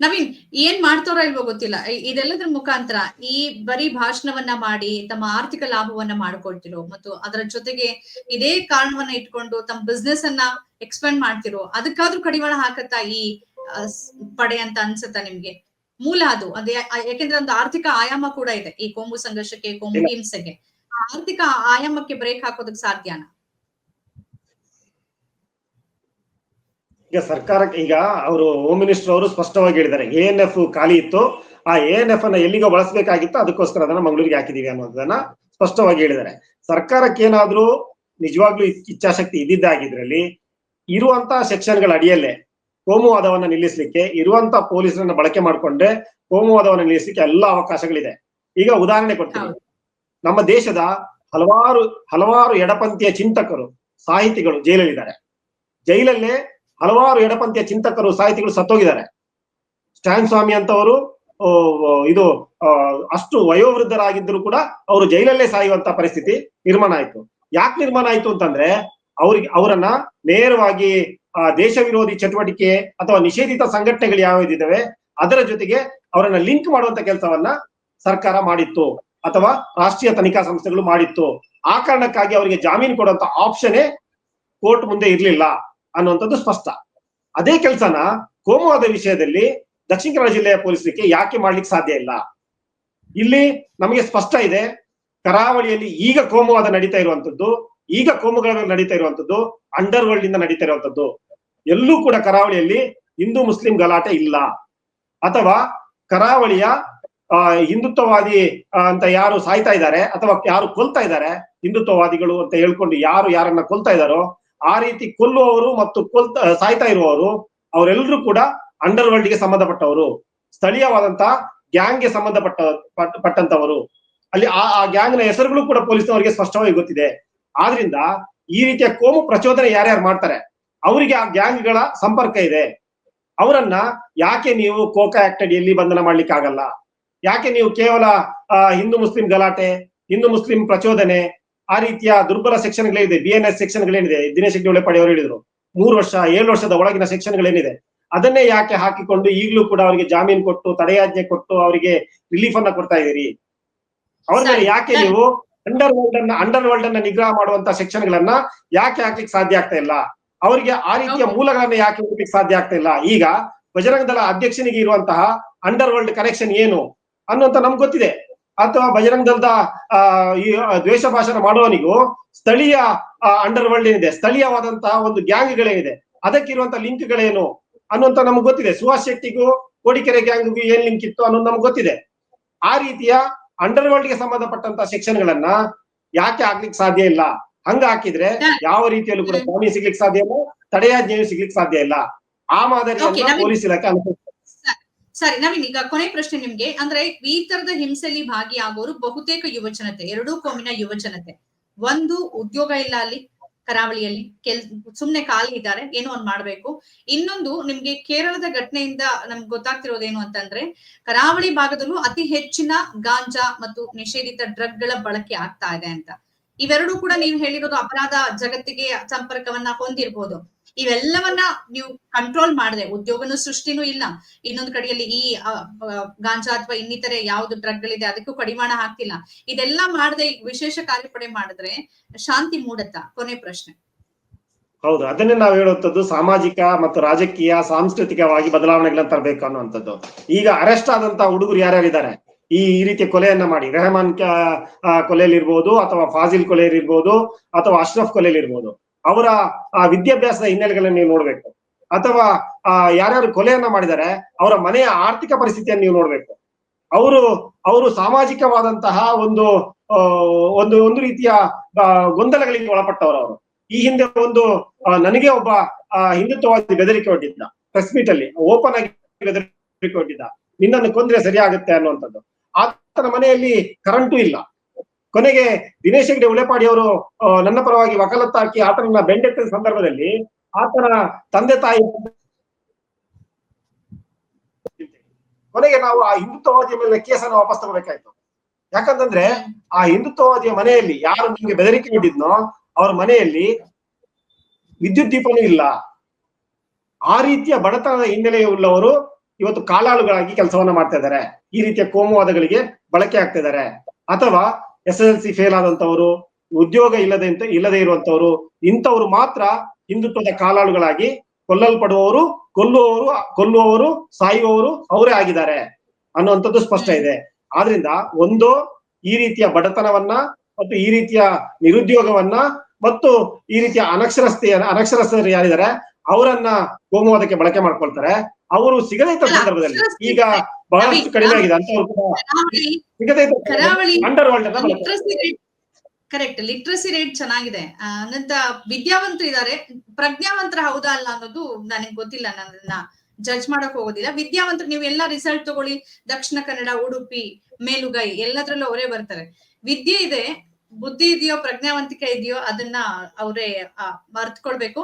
ನವೀನ್ ಏನ್ ಮಾಡ್ತಾರೋ ಇಲ್ವೋ ಗೊತ್ತಿಲ್ಲ. ಇದೆಲ್ಲದ್ರ ಮುಖಾಂತರ ಈ ಬರೀ ಭಾಷಣವನ್ನ ಮಾಡಿ, ತಮ್ಮ ಆರ್ಥಿಕ ಲಾಭವನ್ನ ಮಾಡ್ಕೊಳ್ತಿರೋ ಮತ್ತು ಅದರ ಜೊತೆಗೆ ಇದೇ ಕಾರಣವನ್ನ ಇಟ್ಕೊಂಡು ತಮ್ಮ ಬಿಸ್ನೆಸ್ ಅನ್ನ ಎಕ್ಸ್ಪೆಂಡ್ ಮಾಡ್ತಿರೋ, ಅದಕ್ಕಾದ್ರೂ ಕಡಿವಾಣ ಹಾಕತ್ತಾ ಈ ಪಡೆ ಅಂತ ಅನ್ಸುತ್ತಾ ನಿಮ್ಗೆ? ಮೂಲ ಅದು. ಅದೇ ಯಾಕೆಂದ್ರೆ ಒಂದು ಆರ್ಥಿಕ ಆಯಾಮ ಕೂಡ ಇದೆ. ಈ ಕೋಮು ಸಂಘರ್ಷಕ್ಕೆ, ಕೋಮು. ಹಿಂಸೆಗೆ. ಆರ್ಥಿಕ ಆಯಾಮಕ್ಕೆ ಬ್ರೇಕ್ ಹಾಕೋದಕ್ ಸಾಧ್ಯನಾ? ಈಗ ಸರ್ಕಾರಕ್ಕೆ ಈಗ ಅವರು ಹೋಮ್ ಮಿನಿಸ್ಟರ್ ಅವರು ಸ್ಪಷ್ಟವಾಗಿ ಹೇಳಿದ್ದಾರೆ. ಎ ಎನ್ ಎಫ್ ಖಾಲಿ ಇತ್ತು. ಆ ಎ ಎನ್ ಎಫ್ ಅನ್ನ ಎಲ್ಲಿಗೋ ಬಳಸಬೇಕಾಗಿತ್ತು ಅದಕ್ಕೋಸ್ಕರ ಅದನ್ನ ಮಂಗಳೂರಿಗೆ ಹಾಕಿದೀವಿ ಅನ್ನೋದನ್ನ ಸ್ಪಷ್ಟವಾಗಿ ಹೇಳಿದ್ದಾರೆ. ಸರ್ಕಾರಕ್ಕೆ ಏನಾದ್ರೂ ನಿಜವಾಗ್ಲೂ ಇಚ್- ಇಚ್ಛಾಶಕ್ತಿ ಇದ್ದಿದ್ದಾಗಿದ್ರಲ್ಲಿ ಇರುವಂತಹ ಸೆಕ್ಷನ್ಗಳ ಅಡಿಯಲ್ಲೇ ಕೋಮುವಾದವನ್ನ ನಿಲ್ಲಿಸಲಿಕ್ಕೆ ಇರುವಂತಹ ಪೊಲೀಸರನ್ನ ಬಳಕೆ ಮಾಡಿಕೊಂಡ್ರೆ ಕೋಮುವಾದವನ್ನ ನಿಲ್ಲಿಸಲಿಕ್ಕೆ ಎಲ್ಲಾ ಅವಕಾಶಗಳಿದೆ. ಈಗ ಉದಾಹರಣೆ ಕೊಡ್ತೀನಿ. ನಮ್ಮ ದೇಶದ ಹಲವಾರು ಹಲವಾರು ಎಡಪಂಥೀಯ ಚಿಂತಕರು ಸಾಹಿತಿಗಳು ಜೈಲಲ್ಲಿದ್ದಾರೆ. ಜೈಲಲ್ಲೇ ಹಲವಾರು ಎಡಪಂಥೀಯ ಚಿಂತಕರು, ಸಾಹಿತಿಗಳು ಸತ್ತೋಗಿದ್ದಾರೆ. ಸ್ಟ್ಯಾನ್ ಸ್ವಾಮಿ ಅಂತವರು ಇದು ಅಷ್ಟು ವಯೋವೃದ್ಧರಾಗಿದ್ದರೂ ಕೂಡ ಅವರು ಜೈಲಲ್ಲೇ ಸಾಯುವಂತ ಪರಿಸ್ಥಿತಿ ನಿರ್ಮಾಣ ಆಯ್ತು. ಯಾಕೆ ನಿರ್ಮಾಣ ಆಯ್ತು ಅಂತಂದ್ರೆ, ಅವ್ರಿಗೆ, ಅವರನ್ನ ನೇರವಾಗಿ ದೇಶ ವಿರೋಧಿ ಚಟುವಟಿಕೆ ಅಥವಾ ನಿಷೇಧಿತ ಸಂಘಟನೆಗಳು ಯಾವ್ದಿದ್ದಾವೆ, ಅದರ ಜೊತೆಗೆ ಅವರನ್ನ ಲಿಂಕ್ ಮಾಡುವಂತ ಕೆಲಸವನ್ನ ಸರ್ಕಾರ ಮಾಡಿತ್ತು ಅಥವಾ ರಾಷ್ಟ್ರೀಯ ತನಿಖಾ ಸಂಸ್ಥೆಗಳು ಮಾಡಿತ್ತು. ಆ ಕಾರಣಕ್ಕಾಗಿ ಅವರಿಗೆ ಜಾಮೀನು ಕೊಡುವಂತ ಆಪ್ಷನ್ ಕೋರ್ಟ್ ಮುಂದೆ ಇರ್ಲಿಲ್ಲ. ಅನ್ನುವಂಥದ್ದು ಸ್ಪಷ್ಟ. ಅದೇ ಕೆಲಸನ ಕೋಮುವಾದ ವಿಷಯದಲ್ಲಿ ದಕ್ಷಿಣ ಕನ್ನಡ ಜಿಲ್ಲೆಯ ಪೊಲೀಸರಿಗೆ ಯಾಕೆ ಮಾಡ್ಲಿಕ್ಕೆ ಸಾಧ್ಯ ಇಲ್ಲ? ಇಲ್ಲಿ ನಮಗೆ ಸ್ಪಷ್ಟ ಇದೆ, ಕರಾವಳಿಯಲ್ಲಿ ಈಗ ಕೋಮುವಾದ ನಡೀತಾ ಇರುವಂತದ್ದು ಈಗ ಕೋಮುಗಳ ನಡೀತಾ ಇರುವಂತದ್ದು ಅಂಡರ್ ವರ್ಲ್ಡ್ ಇಂದ ನಡೀತಾ ಇರುವಂತದ್ದು ಎಲ್ಲೂ ಕೂಡ ಕರಾವಳಿಯಲ್ಲಿ ಹಿಂದೂ ಮುಸ್ಲಿಂ ಗಲಾಟೆ ಇಲ್ಲ. ಅಥವಾ ಕರಾವಳಿಯ ಹಿಂದುತ್ವವಾದಿ ಅಂತ ಯಾರು ಸಾಯ್ತಾ ಇದ್ದಾರೆ, ಅಥವಾ ಯಾರು ಕೊಲ್ತಾ ಇದ್ದಾರೆ ಹಿಂದುತ್ವವಾದಿಗಳು ಅಂತ ಹೇಳ್ಕೊಂಡು ಯಾರು ಯಾರನ್ನ ಕೊಲ್ತಾ ಇದ್ದಾರೋ ಆ ರೀತಿ ಕೊಲ್ಲುವವರು ಮತ್ತು ಕೊಲ್ತಾ, ಸಾಯ್ತಾ ಇರುವವರು, ಅವರೆಲ್ಲರೂ ಕೂಡ ಅಂಡರ್ ವರ್ಲ್ಡ್ಗೆ ಸಂಬಂಧಪಟ್ಟವರು. ಸ್ಥಳೀಯವಾದಂತಹ ಗ್ಯಾಂಗ್ಗೆ ಸಂಬಂಧಪಟ್ಟ ಪಟ್ಟ- ಪಟ್ಟಂತವರು ಅಲ್ಲಿ ಆ ಆ ಗ್ಯಾಂಗ್ನ ಹೆಸರುಗಳು ಕೂಡ ಪೊಲೀಸ್ನವರಿಗೆ ಸ್ಪಷ್ಟವಾಗಿ ಗೊತ್ತಿದೆ. ಆದ್ರಿಂದ ಈ ರೀತಿಯ ಕೋಮು ಪ್ರಚೋದನೆ ಯಾರ್ಯಾರು ಮಾಡ್ತಾರೆ? ಅವರಿಗೆ ಆ ಗ್ಯಾಂಗ್ಗಳ ಸಂಪರ್ಕ ಇದೆ. ಅವರನ್ನ ಯಾಕೆ ನೀವು ಕೋಕಾ ಆಕ್ಟ್ ಅಡಿಯಲ್ಲಿ ಬಂಧನ ಮಾಡ್ಲಿಕ್ಕೆ ಆಗಲ್ಲ? ಯಾಕೆ ನೀವು ಕೇವಲ ಹಿಂದೂ ಮುಸ್ಲಿಂ ಗಲಾಟೆ, ಹಿಂದೂ ಮುಸ್ಲಿಂ ಪ್ರಚೋದನೆ ಆ ರೀತಿಯ ದುರ್ಬಲ ಸೆಕ್ಷನ್ಗಳೇನಿದೆ? ಬಿ ಎನ್ ಎಸ್ ಸೆಕ್ಷನ್ಗಳೇನಿದೆ? ದಿನೇಶ್ ಹೆಗ್ಡೆ ಒಳ್ಳೆಪಾಡಿ ಅವರು ಹೇಳಿದ್ರು. ಮೂರು ವರ್ಷ ಏಳು ವರ್ಷದ ಒಳಗಿನ ಸೆಕ್ಷನ್ಗಳೇನಿದೆ? ಅದನ್ನೇ ಯಾಕೆ ಹಾಕಿಕೊಂಡು ಈಗಲೂ ಕೂಡ ಅವರಿಗೆ ಜಾಮೀನು ಕೊಟ್ಟು ತಡೆಯಾಜ್ಞೆ ಕೊಟ್ಟು ಅವರಿಗೆ ರಿಲೀಫ್ ಅನ್ನ ಕೊಡ್ತಾ ಇದೀರಿ ಅವ್ರನ್ನ ಯಾಕೆ ನೀವು ಅಂಡರ್ ವರ್ಲ್ಡ್ ಅನ್ನ ಅಂಡರ್ ವರ್ಲ್ಡ್ ಅನ್ನ ನಿಗ್ರಹ ಮಾಡುವಂತ ಸೆಕ್ಷನ್ ಗಳನ್ನ ಯಾಕೆ ಹಾಕ್ಲಿಕ್ಕೆ ಸಾಧ್ಯ ಆಗ್ತಾ ಇಲ್ಲ? ಅವರಿಗೆ ಆ ರೀತಿಯ. ಮೂಲಗಳನ್ನ ಯಾಕೆ ಹುಡುಕ್ಲಿಕ್ಕೆ ಸಾಧ್ಯ ಆಗ್ತಾ ಇಲ್ಲ? ಈಗ ಬಜರಂಗ ದಳ ಅಧ್ಯಕ್ಷನಿಗೆ ಇರುವಂತಹ ಅಂಡರ್ ವರ್ಲ್ಡ್ ಕನೆಕ್ಷನ್ ಏನು ಅನ್ನುವಂತ ನಮ್ಗೆ ಗೊತ್ತಿದೆ. ಅಥವಾ ಬಜರಂಗ್ ದಲ್ದ ದ್ವೇಷ ಭಾಷಣ ಮಾಡುವವನಿಗೂ ಸ್ಥಳೀಯ ಅಂಡರ್ ವರ್ಲ್ಡ್ ಏನಿದೆ ಸ್ಥಳೀಯವಾದಂತಹ ಒಂದು ಗ್ಯಾಂಗ್ಗಳೇನಿದೆ ಅದಕ್ಕಿರುವಂತ ಲಿಂಕ್ಗಳೇನು ಅನ್ನುವಂತ ನಮ್ಗೆ ಗೊತ್ತಿದೆ. ಸುಹಾಸ್ ಶೆಟ್ಟಿಗೂ ಕೋಡಿಕೆರೆ ಗ್ಯಾಂಗ್ಗೂ ಏನ್ ಲಿಂಕ್ ಇತ್ತು ಅನ್ನೋದು ನಮ್ಗೆ ಗೊತ್ತಿದೆ. ಆ ರೀತಿಯ ಅಂಡರ್ ವರ್ಲ್ಡ್ಗೆ ಸಂಬಂಧಪಟ್ಟಂತ ಸೆಕ್ಷನ್ ಗಳನ್ನ ಯಾಕೆ ಹಾಕ್ಲಿಕ್ಕೆ ಸಾಧ್ಯ ಇಲ್ಲ? ಹಂಗ ಹಾಕಿದ್ರೆ ಯಾವ ರೀತಿಯಲ್ಲೂ ಕೂಡ ಜಾಮೀನು ಸಿಗ್ಲಿಕ್ಕೆ ಸಾಧ್ಯ ಇಲ್ಲ ತಡೆಯಾಜ್ಞೆಯು ಸಿಗ್ಲಿಕ್ಕೆ ಸಾಧ್ಯ ಇಲ್ಲ. ಆ ಮಾದರಿ ಮಾದರಿಯನ್ನ ಪೊಲೀಸ್ ಇಲಾಖೆ ಅನುಸರಿಸ್ತಾ ಸರಿ ನವೀನ್, ಈಗ ಕೊನೆ ಪ್ರಶ್ನೆ ನಿಮ್ಗೆ. ಅಂದ್ರೆ ಈ ತರದ ಹಿಂಸೆಯಲ್ಲಿ ಭಾಗಿಯಾಗೋರು ಬಹುತೇಕ ಯುವಜನತೆ, ಎರಡೂ ಕೋಮಿನ ಯುವಜನತೆ. ಒಂದು ಉದ್ಯೋಗ ಇಲ್ಲ ಅಲ್ಲಿ, ಕರಾವಳಿಯಲ್ಲಿ, ಕೆಲ್, ಸುಮ್ನೆ ಖಾಲಿ ಇದ್ದಾರೆ, ಏನೋ ಒಂದ್ ಮಾಡ್ಬೇಕು. ಇನ್ನೊಂದು ನಿಮ್ಗೆ ಕೇರಳದ ಘಟನೆಯಿಂದ ನಮ್ಗೆ ಗೊತ್ತಾಗ್ತಿರೋದೇನು ಅಂತಂದ್ರೆ, ಕರಾವಳಿ ಭಾಗದಲ್ಲೂ ಅತಿ ಹೆಚ್ಚಿನ ಗಾಂಜಾ ಮತ್ತು ನಿಷೇಧಿತ ಡ್ರಗ್ಗಳ ಬಳಕೆ ಆಗ್ತಾ ಇದೆ ಅಂತ. ಇವೆರಡೂ ಕೂಡ ನೀವು ಹೇಳಿರೋದು ಅಪರಾಧ ಜಗತ್ತಿಗೆ ಸಂಪರ್ಕವನ್ನ ಹೊಂದಿರ್ಬೋದು. ಇವೆಲ್ಲವನ್ನ ನೀವು ಕಂಟ್ರೋಲ್ ಮಾಡದೆ. ಉದ್ಯೋಗನೂ ಸೃಷ್ಟಿನೂ ಇಲ್ಲ. ಇನ್ನೊಂದು ಕಡೆಯಲ್ಲಿ ಈ ಗಾಂಜಾ ಅಥವಾ ಇನ್ನಿತರೆ ಯಾವ್ದು ಡ್ರಗ್ ಗಳಿದೆ ಅದಕ್ಕೂ ಕಡಿವಾಣ ಹಾಕ್ತಿಲ್ಲ. ಇದೆಲ್ಲ ಮಾಡದೆ ವಿಶೇಷ ಕಾರ್ಯಪಡೆ ಮಾಡಿದ್ರೆ ಶಾಂತಿ ಮೂಡತ್ತಾ? ಕೊನೆ ಪ್ರಶ್ನೆ. ಹೌದು, ಅದನ್ನೇ ನಾವು ಹೇಳುವಂಥದ್ದು ಸಾಮಾಜಿಕ ಮತ್ತು ರಾಜಕೀಯ, ಸಾಂಸ್ಕೃತಿಕವಾಗಿ ಬದಲಾವಣೆಗಳನ್ನ ತರಬೇಕು ಅನ್ನುವಂಥದ್ದು. ಈಗ ಅರೆಸ್ಟ್ ಆದಂತ ಹುಡುಗರು ಯಾರ್ಯಾರಿದ್ದಾರೆ? ಈ ಈ ರೀತಿಯ ಕೊಲೆಯನ್ನ ಮಾಡಿ. ರೆಹಮಾನ್ ಕೊಲೆಯಲ್ಲಿರ್ಬೋದು ಅಥವಾ ಫಾಜಿಲ್ ಕೊಲೆಯಲ್ಲಿರ್ಬೋದು ಅಥವಾ ಅಶ್ರಫ್ ಕೊಲೆಯಲ್ಲಿರ್ಬೋದು. ಅವರ ಆ ವಿದ್ಯಾಭ್ಯಾಸದ ಹಿನ್ನೆಲೆಗಳನ್ನ ನೀವು ನೋಡ್ಬೇಕು. ಅಥವಾ, ಆ, ಯಾರ್ಯಾರು ಕೊಲೆಯನ್ನ ಮಾಡಿದರೆ ಅವರ ಮನೆಯ ಆರ್ಥಿಕ ಪರಿಸ್ಥಿತಿಯನ್ನು ನೀವು ನೋಡ್ಬೇಕು. ಅವರು ಅವರು ಸಾಮಾಜಿಕವಾದಂತಹ ಒಂದು ಒಂದು ಒಂದು ರೀತಿಯ ಗೊಂದಲಗಳಿಗೆ ಒಳಪಟ್ಟವರು ಅವರು. ಈ ಹಿಂದೆ ಒಂದು ನನಗೆ ಒಬ್ಬ ಹಿಂದುತ್ವವಾದಿ ಬೆದರಿಕೆ ಒಡ್ಡಿದ್ದ ಪ್ರೆಸ್ ಮೀಟ್ ಅಲ್ಲಿ ಓಪನ್ ಆಗಿ ಬೆದರಿಕೆ ಒಡ್ಡಿದ್ದ ನಿನ್ನನ್ನು ಕೊಂದ್ರೆ ಸರಿ ಆಗುತ್ತೆ ಅನ್ನುವಂಥದ್ದು. ಆತನ ಮನೆಯಲ್ಲಿ ಕರೆಂಟು ಇಲ್ಲ. ಕೊನೆಗೆ ದಿನೇಶ್ ಹೆಗ್ಡೆ ಉಳೆಪಾಡಿ ಅವರು ನನ್ನ ಪರವಾಗಿ ವಕಾಲತ್ತು ಹಾಕಿ ಆತನನ್ನ ಬೆಂಡೆತ್ತಿದ ಸಂದರ್ಭದಲ್ಲಿ ಆತನ ತಂದೆ ತಾಯಿ ಕೊನೆಗೆ ನಾವು ಆ ಹಿಂದುತ್ವವಾದಿಯ ಮೇಲೆ ಕೇಸನ್ನು ವಾಪಸ್ ತಗೋಬೇಕಾಯ್ತು. ಯಾಕಂತಂದ್ರೆ ಆ ಹಿಂದುತ್ವವಾದಿಯ ಮನೆಯಲ್ಲಿ ಯಾರು ನಮ್ಗೆ ಬೆದರಿಕೆ ನೀಡಿದ್ನೋ ಅವ್ರ ಮನೆಯಲ್ಲಿ ವಿದ್ಯುತ್ ದೀಪನೂ ಇಲ್ಲ. ಆ ರೀತಿಯ ಬಡತನದ ಹಿನ್ನೆಲೆಯುಳ್ಳವರು ಇವತ್ತು ಕಾಲಾಳುಗಳಾಗಿ ಕೆಲಸವನ್ನ ಮಾಡ್ತಾ ಇದ್ದಾರೆ. ಈ ರೀತಿಯ ಕೋಮುವಾದಗಳಿಗೆ ಬಳಕೆ ಆಗ್ತಾ ಇದ್ದಾರೆ. ಅಥವಾ ಎಸ್ ಎಸ್ ಎಲ್ ಫೇಲ್ ಆದಂತವರು ಉದ್ಯೋಗ ಇಲ್ಲದೆ ಇಲ್ಲದೆ ಇರುವಂತವರು ಇಂಥವ್ರು ಮಾತ್ರ ಹಿಂದುತ್ವದ ಕಾಲಾಳುಗಳಾಗಿ ಕೊಲ್ಲಲ್ಪಡುವವರು, ಕೊಲ್ಲುವವರು ಕೊಲ್ಲುವವರು, ಸಾಯುವವರು ಅವರೇ ಆಗಿದ್ದಾರೆ ಅನ್ನುವಂಥದ್ದು ಸ್ಪಷ್ಟ ಇದೆ. ಆದ್ರಿಂದ ಒಂದು, ಈ ರೀತಿಯ ಬಡತನವನ್ನ ಮತ್ತು ಈ ರೀತಿಯ ನಿರುದ್ಯೋಗವನ್ನ ಮತ್ತು ಈ ರೀತಿಯ ಅನಕ್ಷರಸ್ಥೆಯ, ಅನಕ್ಷರಸ್ಥರು ಯಾರಿದ್ದಾರೆ, ಅವರನ್ನ ಕೋಮುವಾದಕ್ಕೆ ಬಳಕೆ ಮಾಡ್ಕೊಳ್ತಾರೆ. ಅವರು ಸಿಗದೇ ಇದ್ದ ಸಂದರ್ಭದಲ್ಲಿ ಈಗ ಬಹಳಷ್ಟು ಕಡಿಮೆ ಆಗಿದೆ ಅಂತವ್ರು ಕೂಡ ಕರಾವಳಿ ಸಿಗದೇ ಇದ್ದ ಅಂಡರ್ ವರ್ಲ್ಡ್ ಅನ್ನ ಕರೆಕ್ಟ್ ಲಿಟ್ರಸಿ ರೇಟ್ ಚೆನ್ನಾಗಿದೆ. ಅನಂತ ವಿದ್ಯಾವಂತ ವಿದ್ಯಾವಂತರು ಇದ್ದಾರೆ ಪ್ರಜ್ಞಾವಂತರ ಹೌದಾ ಅಲ್ಲ ಅನ್ನೋದು ನನಗೆ ಗೊತ್ತಿಲ್ಲ ನನ್ನ ಜಡ್ಜ್ ಮಾಡಕ್ ಹೋಗೋದಿಲ್ಲ. ವಿದ್ಯಾವಂತರು ನೀವು ಎಲ್ಲ ರಿಸಲ್ಟ್ ತಗೊಳ್ಳಿ. ದಕ್ಷಿಣ ಕನ್ನಡ ಉಡುಪಿ ಮೇಲುಗೈ ಎಲ್ಲದ್ರಲ್ಲೂ ಅವರೇ ಬರ್ತಾರೆ. ವಿದ್ಯೆ ಇದೆ ಬುದ್ಧಿ ಇದೆಯೋ ಪ್ರಜ್ಞಾವಂತಿಕೆ ಇದೆಯೋ ಅದನ್ನ ಅವರೇ ಮರ್ತ್ಕೊಳ್ಬೇಕು